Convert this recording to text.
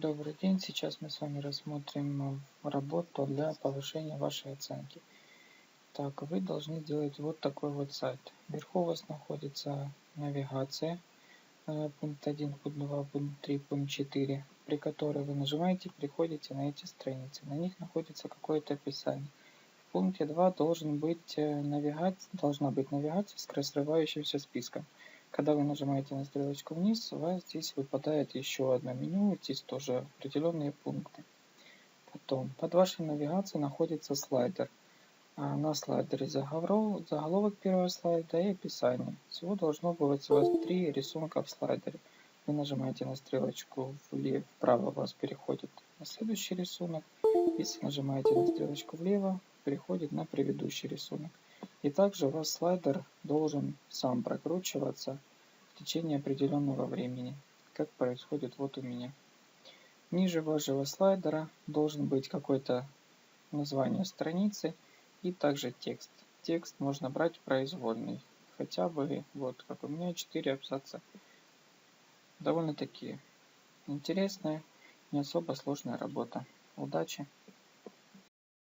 Добрый день, сейчас мы с вами рассмотрим э, работу для повышения вашей оценки. Так, вы должны сделать вот такой вот сайт. Вверху у вас находится навигация, э, пункт 1, пункт 2, пункт 3, пункт 4, при которой вы нажимаете, приходите на эти страницы. На них находится какое-то описание. В пункте 2 должен быть э, навигация, должна быть навигация с разрывающимся списком. Когда вы нажимаете на стрелочку вниз, у вас здесь выпадает еще одно меню, здесь тоже определенные пункты. Потом, под вашей навигацией находится слайдер. А на слайдере заголовок, первого слайда и описание. Всего должно быть у вас три рисунка в слайдере. Вы нажимаете на стрелочку влево, вправо, у вас переходит на следующий рисунок. Если нажимаете на стрелочку влево, переходит на предыдущий рисунок. И также у вас слайдер должен сам прокручиваться в течение определенного времени, как происходит вот у меня. Ниже вашего слайдера должен быть какое-то название страницы и также текст. Текст можно брать произвольный, хотя бы вот как у меня 4 абзаца. Довольно-таки интересная, не особо сложная работа. Удачи!